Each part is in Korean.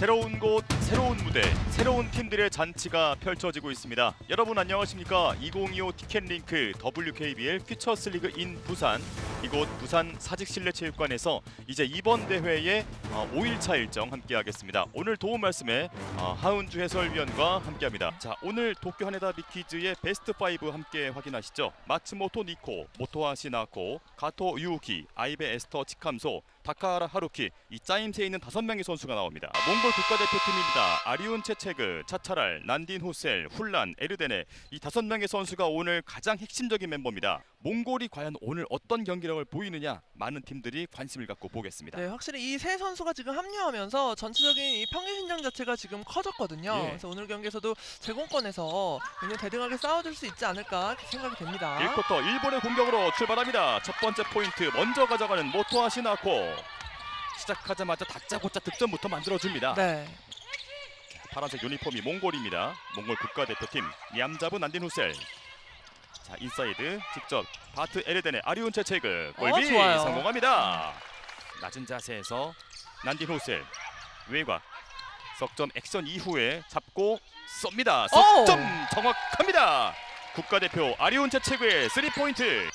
새로운 곳, 새로운 무대, 새로운 팀들의 잔치가 펼쳐지고 있습니다. 여러분 안녕하십니까? 2025 티켓링크 WKBL 퓨처스리그 인 부산 이곳 부산 사직실내체육관에서 이제 이번 대회의 어, 5일차 일정 함께하겠습니다. 오늘 도움 말씀에 어, 하은주 해설위원과 함께합니다. 자 오늘 도쿄 하네다 비키즈의 베스트 5 함께 확인하시죠. 마츠모토 니코, 모토하시 나코, 가토 유우키, 아이베 에스터 치캄소, 다카하라 하루키 이 짜임새에 있는 다섯 명의 선수가 나옵니다. 몽골 국가대표팀입니다. 아리운 체체그, 차차랄, 난딘 후셀, 훌란, 에르데네 이 다섯 명의 선수가 오늘 가장 핵심적인 멤버입니다. 몽골이 과연 오늘 어떤 경기력을 보이느냐 많은 팀들이 관심을 갖고 보겠습니다. 네, 확실히 이 세 선수가 지금 합류하면서 전체적인 이 평균 신장 자체가 지금 커졌거든요. 예. 그래서 오늘 경기에서도 제공권에서 굉장히 대등하게 싸워줄 수 있지 않을까 생각이 됩니다. 1쿼터 일본의 공격으로 출발합니다. 첫 번째 포인트 먼저 가져가는 모토아시 나코 시작하자마자 다짜고짜 득점부터 만들어줍니다. 네, 파란색 유니폼이 몽골입니다. 몽골 국가대표팀 얌자부 난딘 후셀. 자 인사이드 직접 바트 에르덴의 아리운 체체그 골비 어. 성공합니다. 낮은 자세에서 난딘 후셀 외곽 석점 액션 이후에 잡고 쏩니다. 석점 정확합니다. 국가대표 아리온 체체그의 3포인트.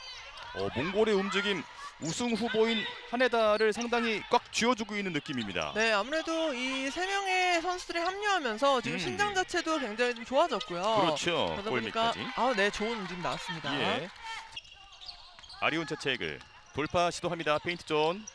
어, 몽골의 움직임 우승 후보인 하네다를 상당히 꽉 쥐어주고 있는 느낌입니다. 네, 아무래도 이 세 명의 선수들이 합류하면서 지금 음. 신장 자체도 굉장히 좀 좋아졌고요. 그렇죠. 골밑까지. 아, 네, 좋은 움직임 나왔습니다. 예. 아리온 체체그 돌파 시도합니다. 페인트 존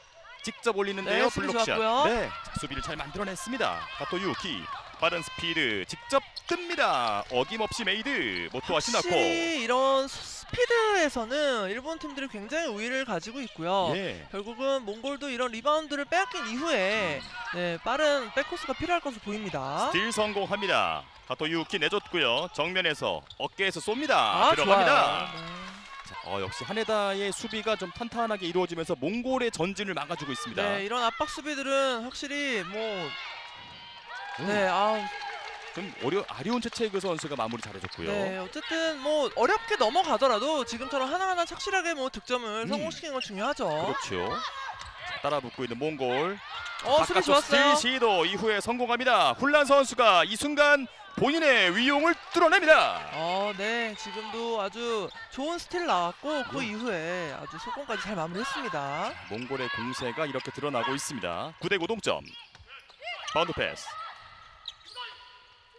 직접 올리는데요. 네, 블록샷. 네, 자, 수비를 잘 만들어냈습니다. 가토 유키 빠른 스피드 직접 뜹니다. 어김없이 메이드 모토와 시나코. 확실히 이런 스피드에서는 일본 팀들이 굉장히 우위를 가지고 있고요. 예. 결국은 몽골도 이런 리바운드를 빼앗긴 이후에 네, 빠른 백코스가 필요할 것으로 보입니다. 스틸 성공합니다. 가토 유키 내줬고요. 정면에서 어깨에서 쏩니다. 아, 들어갑니다. 좋아요. 네. 자, 어, 역시 하네다의 수비가 좀 탄탄하게 이루어지면서 몽골의 전진을 막아주고 있습니다. 네, 이런 압박 수비들은 확실히 뭐 음, 네, 아, 좀 어려 아리온 체체그 선수가 마무리 잘해줬고요. 네, 어쨌든 뭐 어렵게 넘어가더라도 지금처럼 하나하나 착실하게 뭐 득점을 음. 성공시키는 건 중요하죠. 그렇죠. 자, 따라 붙고 있는 몽골. 어, 수비 좋았어요. 시도 이후에 성공합니다. 훈란 선수가 이 순간 본인의 위용을 뚫어냅니다. 어, 네, 지금도 아주 좋은 스틸 나왔고 그 음. 이후에 아주 속공까지 잘 마무리했습니다. 몽골의 공세가 이렇게 드러나고 있습니다. 9대 9 동점. 바운드 패스.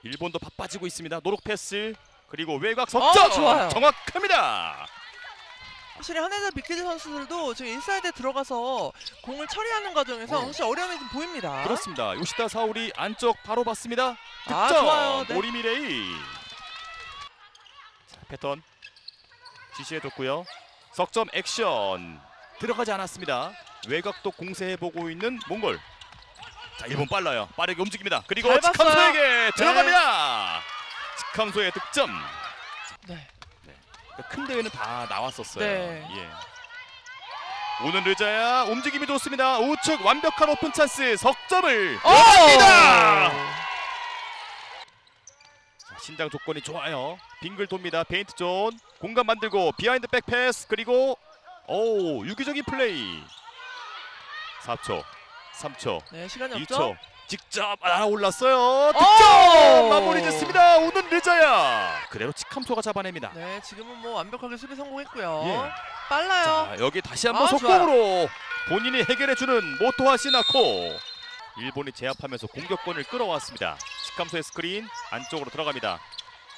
일본도 바빠지고 있습니다. 노력 패스 그리고 외곽 석점 어, 좋아요. 정확합니다. 확실히 하네다 비키즈 선수들도 지금 인사이드에 들어가서 공을 처리하는 과정에서 네. 확실히 어려움이 좀 보입니다. 그렇습니다. 요시다 사울이 안쪽 바로 봤습니다. 득점. 아, 좋아요. 네. 오리미레이. 자, 패턴 지시해줬고요. 석점 액션 들어가지 않았습니다. 외곽도 공세해 보고 있는 몽골. 자, 일본 빨라요. 빠르게 움직입니다. 그리고 잘 봤어요. 치캄소에게 들어갑니다. 치캄소의 득점. 네. 그큰 대회는 다 나왔었어요. 네. 예. 오는 르자야 움직임이 좋습니다. 우측 완벽한 오픈 찬스 석점을 어! 들어갑니다. 자, 신장 조건이 좋아요. 빙글 돕니다. 페인트 존 공간 만들고 비하인드 백 패스 그리고 오 유기적인 플레이. 4초, 3초, 네, 시간이 없죠? 2초. 직접 아 올랐어요. 득점 오! 마무리 짓습니다. 오는 르자야. 그대로 치캄소가 잡아냅니다. 네, 지금은 뭐 완벽하게 수비 성공했고요. 예. 빨라요. 자 여기 다시 한번 아, 속공으로 본인이 해결해주는 모토하 시나코 일본이 제압하면서 공격권을 끌어왔습니다 시캄소의 스크린 안쪽으로 들어갑니다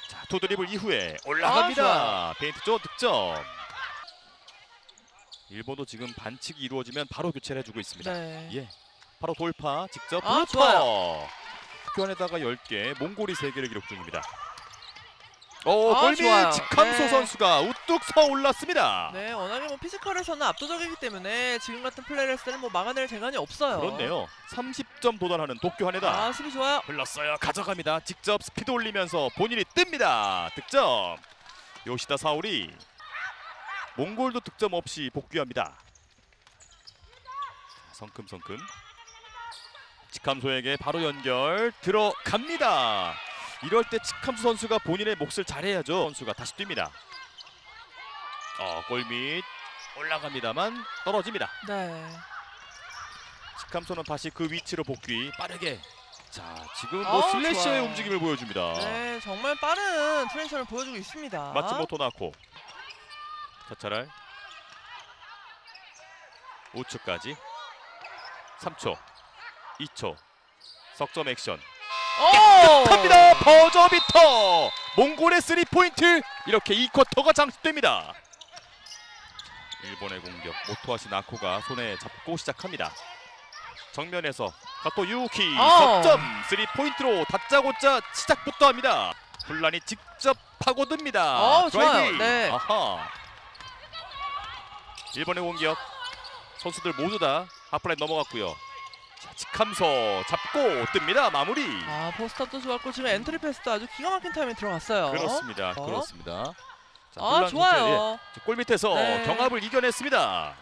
자 투 드리블 이후에 아, 올라갑니다 페인트 쪽 득점 일본도 지금 반칙이 이루어지면 바로 교체를 해주고 있습니다 네. 예 바로 돌파 직접 아, 블루터 교환에다가 10개 몽골이 3개를 기록 중입니다 오 아, 골밑 좋아요. 직함소 네. 선수가 우뚝 서 올랐습니다 네, 워낙에 뭐 피지컬에서는 압도적이기 때문에 지금 같은 플레이를 했을 때는 뭐 막아낼 재간이 없어요. 그렇네요. 30점 도달하는 도쿄 하네다. 아, 수비 좋아요. 흘렀어요. 가져갑니다. 직접 스피드 올리면서 본인이 뜹니다. 득점. 요시다 사울이 몽골도 득점 없이 복귀합니다. 자, 성큼성큼. 치캄소에게 바로 연결 들어갑니다. 이럴 때 치캄소 선수가 본인의 몫을 잘해야죠. 선수가 다시 뜁니다. 어, 골밑 올라갑니다만 떨어집니다. 네. 치캄소는 다시 그 위치로 복귀 빠르게 자 지금 뭐 어, 슬래시의 좋아요. 움직임을 보여줍니다. 네, 정말 빠른 트랜지션을 보여주고 있습니다. 마츠모토 나코 자차랄 우측까지 3초 2초. 석점 액션. 오! 합니다. 버저비터. 몽골의 3포인트. 이렇게 2쿼터가 장식됩니다. 일본의 공격. 모토하시 나코가 손에 잡고 시작합니다. 정면에서 가토 유키. 어. 석점. 3포인트로 다짜고짜 시작부터 합니다. 혼란이 직접 파고듭니다. 어, 드라이빙. 네. 아하. 일본의 공격. 선수들 모두 다 하프라인 넘어갔고요. 자, 직함서 잡고 뜹니다 마무리 아, 포스트업도 좋았고 지금 엔트리 패스도 아주 기가 막힌 타임에 들어갔어요. 그렇습니다. 어? 그렇습니다. 자, 아, 좋아요. 선수의 골 밑에서 네. 경합을 이겨냈습니다.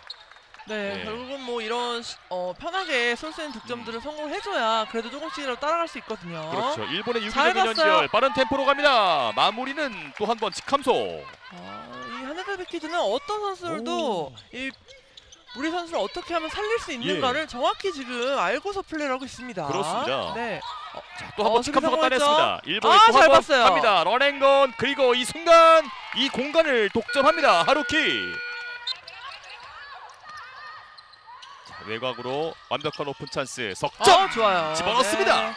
네, 네. 결국은 뭐 이런 시- 어, 편하게 쏠 수 있는 득점들을 성공해줘야 그래도 조금씩이라도 따라갈 수 있거든요. 음. 그렇죠. 일본의 잘 유기적인 봤어요. 연결 빠른 템포로 갑니다. 마무리는 또 한 번 직함소. 아, 이 하네다 비키드는 어떤 선수들도 이 우리 선수를 어떻게 하면 살릴 수 있는가를 정확히 지금 알고서 플레이를 하고 있습니다. 그렇습니다. 네. 또한번 어, 성공했죠? 따냈습니다. 일본이 아, 또잘한번 봤어요. 합니다. 런앤건 그리고 이 순간 이 공간을 독점합니다. 하루키. 자, 외곽으로 완벽한 오픈 찬스 석점. 어, 좋아요. 집어넣습니다. 네.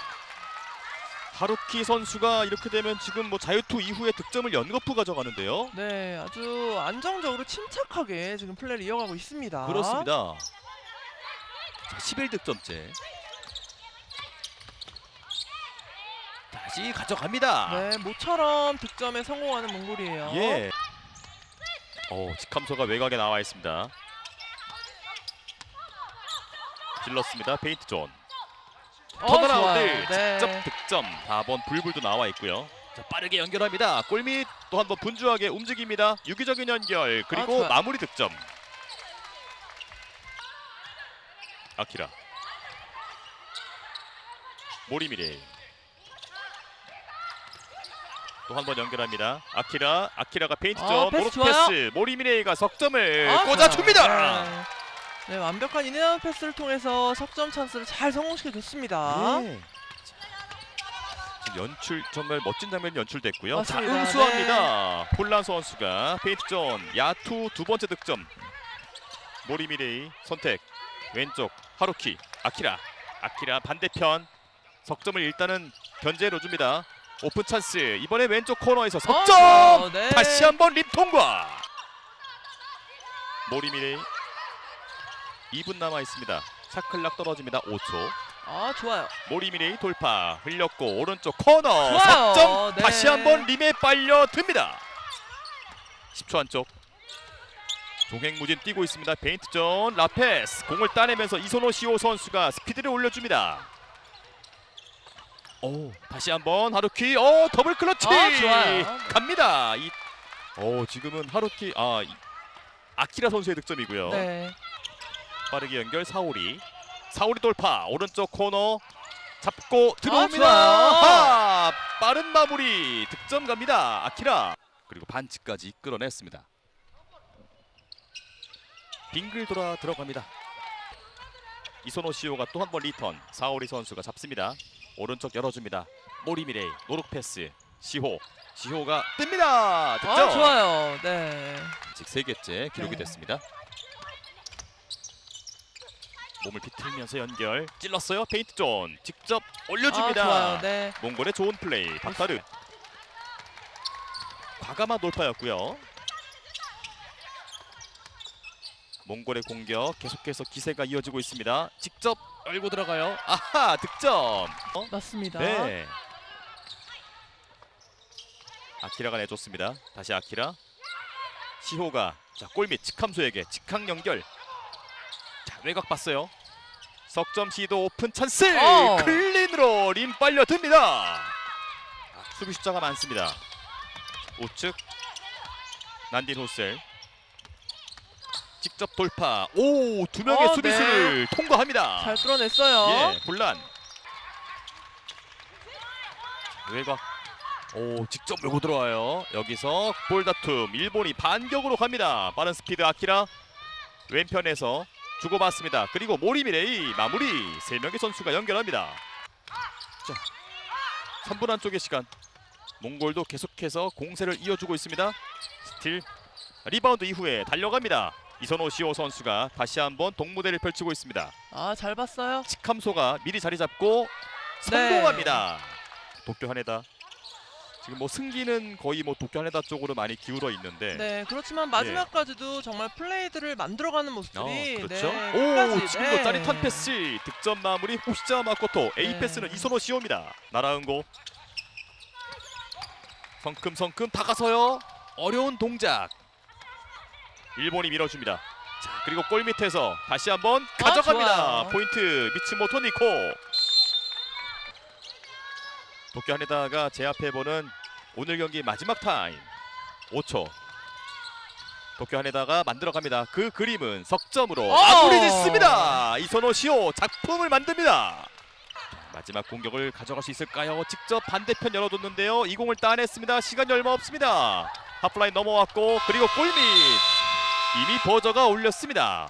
하루키 선수가 이렇게 되면 지금 뭐 자유투 이후에 득점을 연거푸 가져가는데요. 네, 아주 안정적으로 침착하게 지금 플레이를 이어가고 있습니다. 그렇습니다. 자, 11득점째. 다시 가져갑니다. 네, 모처럼 득점에 성공하는 몽골이에요. 예. 어, 직함소가 외곽에 나와 있습니다. 질렀습니다. 페인트 존. 어, 좋아요. 네. 직접 득점 4번 불불도 나와 있고요. 자, 빠르게 연결합니다. 골밑 또 한 번 분주하게 움직입니다. 유기적인 연결 그리고 아. 마무리 득점. 아키라. 모리미레. 또 한 번 연결합니다. 아키라, 아키라가 페인트 아, 점, 패스. 패스, 모리미레이가 석점을 아, 꽂아줍니다. 네. 네, 완벽한 인앤아웃 패스를 통해서 석점 찬스를 잘 성공시켜 줬습니다. 예. 자, 연출 정말 멋진 장면이 연출됐고요. 자, 맞습니다. 네. 응수합니다. 폴란 선수가 페인트존 야투 두 번째 득점. 모리미레이 선택 왼쪽 하루키 아키라 아키라 반대편 석점을 일단은 견제해 줍니다. 오픈 찬스 이번에 왼쪽 코너에서 석점 어, 네. 다시 한번 립 통과. 모리미레이 2분 남아 있습니다. 샤클락 떨어집니다. 5초. 아, 좋아요. 모리미레이 돌파 흘렸고 오른쪽 코너 좋아요. 석점 네. 다시 한번 림에 빨려 듭니다. 10초 안쪽 종횡무진 뛰고 있습니다. 페인트존 라페스 공을 따내면서 이소노 시오 선수가 스피드를 올려줍니다. 오 다시 한번 하루키 오 더블 클러치 아, 좋아요. 갑니다. 이, 오 지금은 하루키 아 이, 아키라 선수의 득점이고요. 네. 빠르게 연결 사오리 사오리 돌파. 오른쪽 코너 잡고 들어옵니다. 좋아요. 아하! 빠른 마무리. 득점 갑니다. 아키라. 그리고 반칙까지 끌어냈습니다. 빙글 돌아 들어갑니다. 이소노 시오가 또 한 번 리턴. 사오리 선수가 잡습니다. 오른쪽 열어줍니다. 모리미레이 노룩 패스. 시호. 시호가 뜹니다. 득점. 아, 좋아요. 네. 아직 세 개째 기록이 네. 됐습니다. 몸을 비틀면서 연결 찔렀어요 페인트 존 직접 올려줍니다. 아, 좋아요. 네. 몽골의 좋은 플레이 박타르 과감한 돌파였고요. 몽골의 공격 계속해서 기세가 이어지고 있습니다. 직접 열고 들어가요. 아하 득점. 어? 맞습니다. 네. 아키라가 내줬습니다. 다시 아키라. 시호가 자 골밑 직함소에게 직항 연결. 자 외곽 봤어요. 석점 시도 오픈 찬스. 어. 클린으로 림 빨려 듭니다. 아, 수비 숫자가 많습니다. 우측 난딘 호셀. 직접 돌파. 오 두 명의 어, 수비수를 통과합니다. 잘 뚫어냈어요. 예, 분란. 외곽. 오, 직접 밀고 들어와요. 여기서 볼 다툼. 일본이 반격으로 갑니다. 빠른 스피드 아키라. 왼편에서 주고받습니다. 그리고 모리미레이 마무리. 세 명의 선수가 연결합니다. 자, 3분 안쪽의 시간. 몽골도 계속해서 공세를 이어주고 있습니다. 스틸 리바운드 이후에 달려갑니다. 이선호 시호 선수가 다시 한번 동무대를 펼치고 있습니다. 아 잘 봤어요. 치캄소가 미리 자리 잡고 네. 성공합니다. 도쿄 하네다. 지금 뭐 승기는 거의 뭐 도쿄 하네다 쪽으로 많이 기울어 있는데 네 그렇지만 마지막까지도 정말 플레이들을 만들어가는 모습들이 어, 그렇죠. 네, 오, 끝까지, 지금도 네. 짜릿한 패스. 득점 마무리 호시자 마코토. A 네. 패스는 이선호 시호입니다. 나라은고. 성큼성큼 다가서요. 어려운 동작. 일본이 밀어줍니다. 자, 그리고 골 밑에서 다시 한번 가져갑니다. 아, 좋아요. 포인트 미츠모토 니코. 도쿄 하네다가 제압해보는 오늘 경기 마지막 타임. 5초. 도쿄 하네다가 만들어갑니다. 그 그림은 석점으로 어! 마무리 짓습니다. 이선호 시호 작품을 만듭니다. 마지막 공격을 가져갈 수 있을까요? 직접 반대편 열어뒀는데요. 이 공을 따냈습니다. 시간이 얼마 없습니다. 하프라인 넘어왔고 그리고 골밑 이미 버저가 올렸습니다.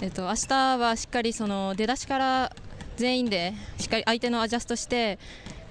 えっと明日はしっかりその出だしから全員でしっかり相手のアジャストして、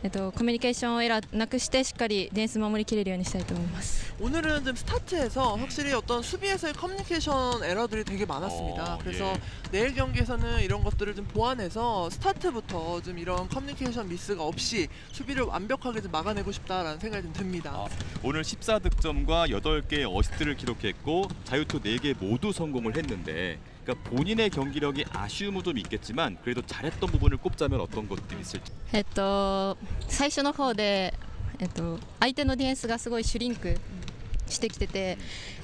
えっとコミュニケーションエラーなくしてしっかりディフェンス守りきれるようにしたいと思います。 오늘은 좀 스타트에서 확실히 어떤 수비에서의 커뮤니케이션 에러들이 되게 많았습니다. 어, 그래서 예. 내일 경기에서는 이런 것들을 좀 보완해서 스타트부터 좀 이런 커뮤니케이션 미스가 없이 수비를 완벽하게 좀 막아내고 싶다라는 생각이 좀 듭니다. 아, 오늘 14득점과 8개의 어시스트를 기록했고 자유투 4개 모두 성공을 했는데 그러니까 본인의 경기력이 아쉬움은 좀 있겠지만 그래도 잘했던 부분을 꼽자면 어떤 것들이 있을지 えっと最初の方で、えっと、相手のディフェンスがすごいシュリンクしてきてて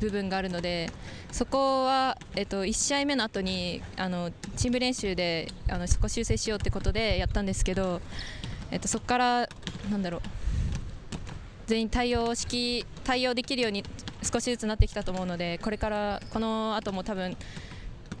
部分があるのでそこは、えっと、1試合目の後にあのチーム練習であのそこ修正しようってことでやったんですけど、えっと、そこからなんだろう全員対応し対応できるように少しずつなってきたと思うのでこれからこの後も多分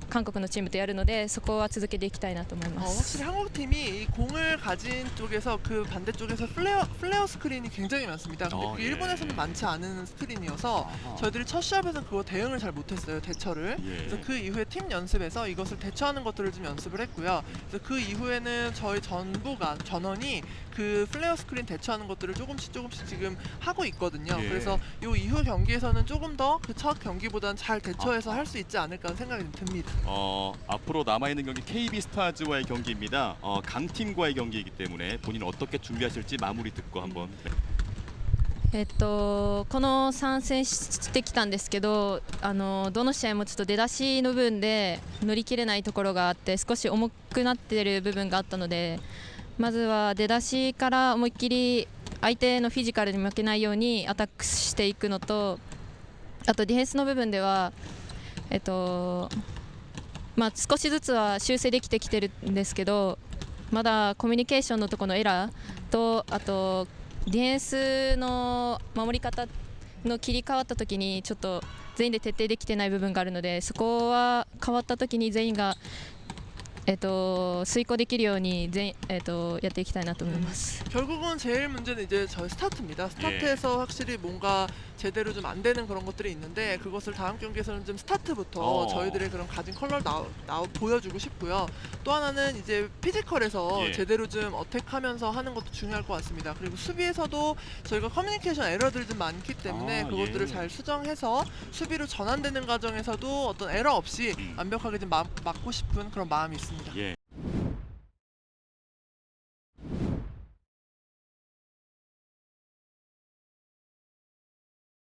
韓国のチームとやるのでそこは続けていきたいなと思い 어, ます 확실히 한국 팀이 이 공을 가진 쪽에서 그 반대 쪽에서 플레어 플레어 스크린이 굉장히 많습니다. 근데 어, 그 예. 일본에서는 많지 않은 스크린이어서 저희들이 첫 시합에서 그거 대응을 잘 못했어요 대처를. 예. 그래서 그 이후에 팀 연습에서 이것을 대처하는 것들을 좀 연습을 했고요. 그래서 그 이후에는 저희 전부가 전원이 그 플레어 스크린 대처하는 것들을 조금씩 조금씩 지금 하고 있거든요. 예. 그래서 이 이후 경기에서는 조금 더 그 첫 경기보다는 잘 대처해서 할 수 있지 않을까 하는 생각이 좀 듭니다. 어, 앞으로 남아 있는 경기 KB 스타즈와의 경기입니다. 어, 강팀과의 경기이기 때문에 본인 어떻게 준비하실지 마무리 듣고 한번 네. えっとこの参戦してきたんですけどあのどの試合もちょっと出だしの部分で乗り切れないところがあって少し重くなっている部分があったのでまずは出だしから思いっきり相手のフィジカルに負けないようにアタックしていくのとあとディフェンスの部分では、えっと まあ、少しずつは修正できてきてるんですけどまだコミュニケーションのところのエラーとあとディフェンスの守り方の切り替わった時にちょっと全員で徹底できてない部分があるのでそこは変わった時に全員が、えっと遂行できるように全、えっとやっていきたいなと思います。 결국은 제일 문제는 이제 저희 스타트입니다. 스타트에서 확실히 뭔가 제대로 좀 안 되는 그런 것들이 있는데 그것을 다음 경기에서는 좀 스타트부터 어. 저희들의 그런 가진 컬러를 나, 나 보여주고 싶고요. 또 하나는 이제 피지컬에서 예. 제대로 좀 어택하면서 하는 것도 중요할 것 같습니다. 그리고 수비에서도 저희가 커뮤니케이션 에러들이 좀 많기 때문에 아, 그것들을 예. 잘 수정해서 수비로 전환되는 과정에서도 어떤 에러 없이 음. 완벽하게 좀 막, 막고 싶은 그런 마음이 있습니다. 예.